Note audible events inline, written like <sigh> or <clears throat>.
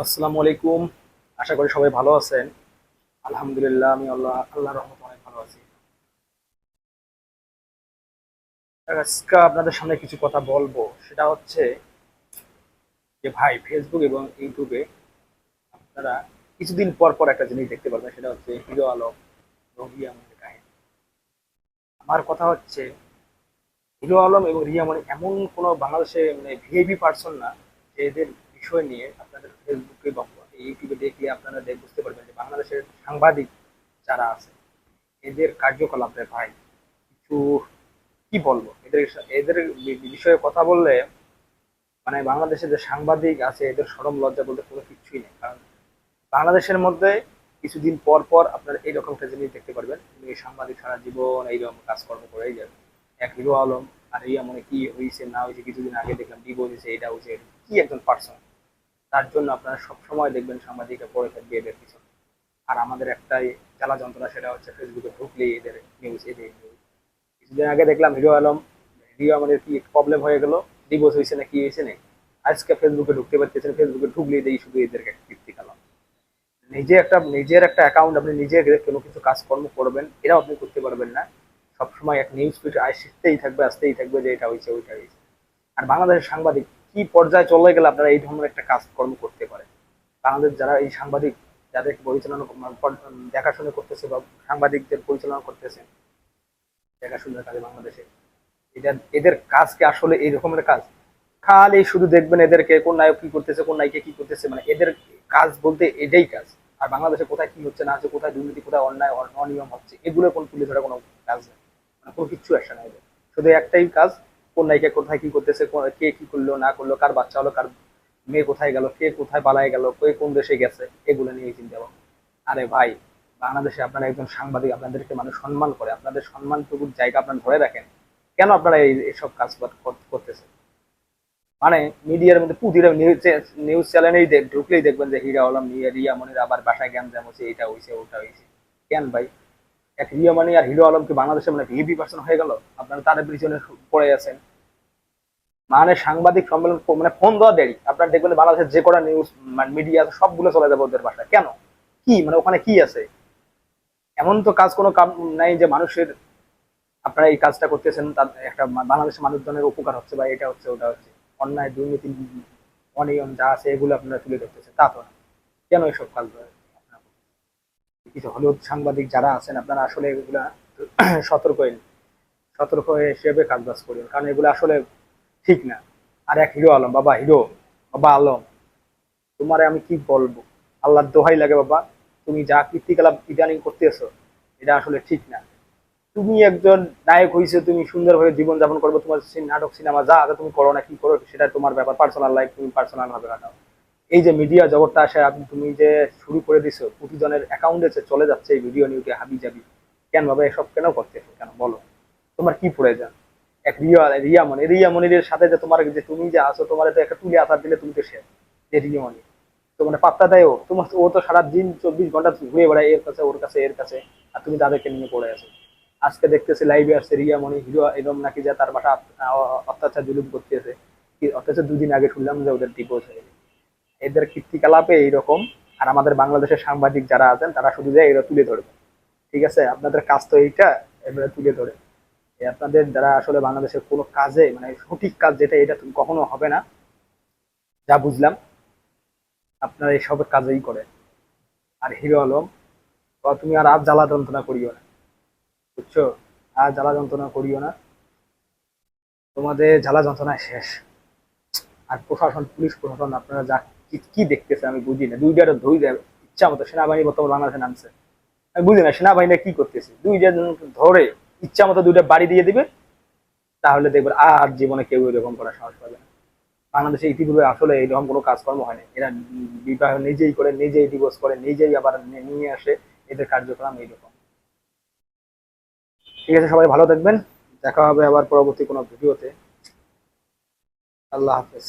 আসসালামু আলাইকুম। আশা করি সবাই ভালো আছেন। আলহামদুলিল্লাহ, আমি আল্লাহ আল্লাহর রহমত অনেক ভালো আছি। আজকে আপনাদের সামনে কিছু কথা বলব। সেটা হচ্ছে যে ভাই ফেসবুক এবং ইউটিউবে আপনারা কিছুদিন পর পর একটা জিনিস দেখতে পারবেন, সেটা হচ্ছে হিরো আলম রিয়ামনির কাহিনী। আমার কথা হচ্ছে, হিরো আলম এবং রিয়ামনি এমন কোনো বাংলাদেশে মানে ভিআইপি পার্সন না যে এদের বিষয় নিয়ে আপনাদের ফেসবুকে বা ইউটিউবে দেখলে আপনারা বুঝতে পারবেন যে বাংলাদেশের সাংবাদিক যারা আছে, এদের কার্যকলাপের ভাই কিছু কি বলব? এদের এদের বিষয়ে কথা বললে মানে বাংলাদেশে যে সাংবাদিক আছে, এদের সরম লজ্জা বলতে কোনো কিছুই নেই। কারণ বাংলাদেশের মধ্যে কিছুদিন পর পর আপনারা একটা জিনিস দেখতে পারবেন। এই সাংবাদিক সারা জীবন এইরকম কাজকর্ম করেই যাবে। এক হিরো আলম, আর ইয়া মনে কি হয়েছে না হয়েছে কিছুদিন আগে দেখলাম ডিভোর্স হয়েছে এটা হয়েছে কি একজন পার্সন তার জন্য আপনারা সবসময় দেখবেন সাংবাদিকরা পড়ে থাকবে এদের পিছনে। আর আমাদের একটাই জ্বালা যন্ত্রণা সেটা হচ্ছে ফেসবুকে ঢুকলেই এদের নিউজ এদের নিউজ কিছুদিন আগে দেখলাম হিরো আলম, হিরো আমাদের কি প্রবলেম হয়ে গেল? ডিভোর্স হয়েছে না কি হয়েছে না আজকে ফেসবুকে ঢুকতে পারতেছেন ফেসবুকে ঢুকলেই দেই শুধু এদেরকে কীর্তি কালাম। নিজে একটা, নিজের একটা অ্যাকাউন্ট আপনি নিজে কোনো কিছু কাজকর্ম করবেন, এটাও আপনি করতে পারবেন না। সবসময় এক নিউজ ফিড আসতেই থাকবে আসতেই থাকবে যে এটা হয়েছে, ওইটা হয়েছে। আর বাংলাদেশের সাংবাদিক কি পর্যায়ে চলে গেলে আপনারা এই ধরনের একটা কাজকর্ম করতে পারেন? বাংলাদেশ যারা এই সাংবাদিক, যাদের পরিচালনা দেখাশোনা করতেছে বা সাংবাদিকদের পরিচালনা করতেছে, দেখাশোনার কাজে বাংলাদেশে, এটা, এদের কাজ কি আসলে এই রকমের কাজ? খালি শুধু দেখবেন এদেরকে কোন নায়ক কি করতেছে, কোন নায়িকা কি করতেছে মানে এদের কাজ বলতে এটাই কাজ। আর বাংলাদেশে কোথায় কি হচ্ছে, না হচ্ছে, কোথায় দুর্নীতি, কোথায় অন্যায় অনিয়ম হচ্ছে, এগুলো কোন তুলে ধরা কোনো কাজ নেই। মানে কোনো কিচ্ছু আসে না এদের। শুধু একটাই কাজ কোন নায়িকা কোথায় কি করতেছে, কে কি করল, না করল, কার বাচ্চা হলো, কার মেয়ে কোথায় গেল, কে কোথায় পালায় গেল, কে কোন দেশে গেছে, এগুলো নিয়ে চিন্তা ভাবনা। আরে ভাই, বাংলাদেশে আপনারা একজন সাংবাদিক, আপনাদেরকে মানুষ সম্মান করে, আপনাদের সম্মানটুকুর জায়গা আপনারা ধরে রাখেন, কেন আপনারা এই এসব কাজ কর- করতেছেন? মানে মিডিয়ার মধ্যে পুতিরা নিউজ চ্যানেলেই ঢুকলেই দেখবেন যে, হিরা আলম, রিয়া মনির আবার বাসায় জ্ঞান জ্যাম হচ্ছে, এটা হয়েছে ওটা হয়েছে কেন ভাই? এক আর হিরো আলম কি বাংলাদেশে মানে ভিভি পার্সন হয়ে গেল। আপনারা তাদের পিছনে পড়ে মানে সাংবাদিক সম্মেলন মানে ফোন দেওয়া দেরি। আপনারা দেখবেন বাংলাদেশের যে কটা নিউজ মানে মিডিয়া সবগুলো চলে যাবে ওদের বাসায়। কেন? কি? মানে ওখানে কি আছে? এমন তো কাজ কোনো কাম নাই যে মানুষের আপনারা এই কাজটা করতেছেন, তার একটা বাংলাদেশের মানুষজনের উপকার হচ্ছে বা এটা হচ্ছে, ওটা হচ্ছে। অন্যায়, দুর্নীতি, অনিয়ম যা আছে, এগুলো আপনারা তুলে ধরতেছেন। তা তো না। কেন এসব কাজ? কিছু হলুদ সাংবাদিক যারা আছেন, আপনারা আসলে এগুলা <clears throat> সতর্ক নিন। সতর্ক হিসেবে কাজ বাজ করুন। কারণ এগুলো আসলে ঠিক না। আর এক হিরো আলম, বাবা হিরো, বাবা আলম, তোমারে আমি কি বলব? আল্লাহর দোহাই লাগে, বাবা। তুমি যা কীর্তিকলাপ ইদানিং করতেছো, এটা আসলে ঠিক না। তুমি একজন নায়ক হয়েছে তুমি সুন্দরভাবে জীবন যাপন করবে, তোমার নাটক, সিনেমা যা তুমি করো না, কি করো, সেটা তোমার ব্যাপার। পার্সোনাল লাইফ তুমি পার্সোনাল ভাবে কাটাও। এই যে মিডিয়া জগৎটা আসে, আপনি তুমি যে শুরু করে দিছো, প্রতিজনের অ্যাকাউন্টে চলে যাচ্ছে এই ভিডিও নিউকে হাবি যাবি কেন ভাবে এসব কেন করতেছো? কেন বলো? তোমার কি প্রয়োজন? এক রিয়া রিয়া মনি রিয়া মনির সাথে যে তোমার যে তুমি যে আছো, তোমার তো একটা তুলে আসার দিলে তুমি তো শেষ যে রিয়া মনি। তো মানে পাত্তা দেয় ও তোমার ও তো সারা দিন চব্বিশ ঘণ্টা ঘুরে বেড়ায় এর কাছে, ওর কাছে, এর কাছে, আর তুমি তাদেরকে নিয়ে পড়ে আছো। আজকে দেখতেছি লাইভে আসছে রিয়া মনি, হিরো এরম নাকি যে তার বাসা অত্যাচার জুলুম করতেছে। অথচ দুদিন আগে শুনলাম যে ওদের ডিভোর্স হয়ে গেছে। এদের কীর্তিকলাপে এইরকম। আর আমাদের বাংলাদেশের সাংবাদিক যারা আছেন, তারা শুধু যে এরা তুলে ধরবে। ঠিক আছে? আপনাদের কাজ তো এইটা, এবারে তুলে ধরে। আপনাদের যারা আসলে বাংলাদেশের কোনো কাজে মানে সঠিক কাজ যেটা, এটা কখনো হবে না। যা বুঝলাম, আপনারা এইসবের কাজেই করে আর হিরো আলম তুমি আর আজ জ্বালা যন্ত্রণা করিও না। বুঝছ? আর জ্বালা যন্ত্রণা করিও না। তোমাদের জ্বালা যন্ত্রণা শেষ। আর প্রশাসন, পুলিশ প্রশাসন, আপনারা যা কি দেখতেছে আমি বুঝি না। দুইটা ধুই দেয় ইচ্ছা মতো সেনাবাহিনী বর্তমান বাংলাদেশে নামছে। আমি বুঝি না সেনাবাহিনী কি করতেছে। দুইটা ধরে ইচ্ছা মতো দুইটা বাড়ি দিয়ে দিবে, তাহলে দেখবেন আর জীবনে কেউ এরকম করার সাহস পাবে না। বাংলাদেশে ইতিপূর্বে আসলে এরকম কোনো কাজকর্ম হয়নি এরা বিবাহ নিজেই করে, নিজেই ডিভোর্স করে, নিজেই আবার নিয়ে আসে। এদের কার্যক্রম এইরকম। ঠিক আছে, সবাই ভালো থাকবেন। দেখা হবে আবার পরবর্তী কোনো ভিডিওতে। আল্লাহ হাফেজ।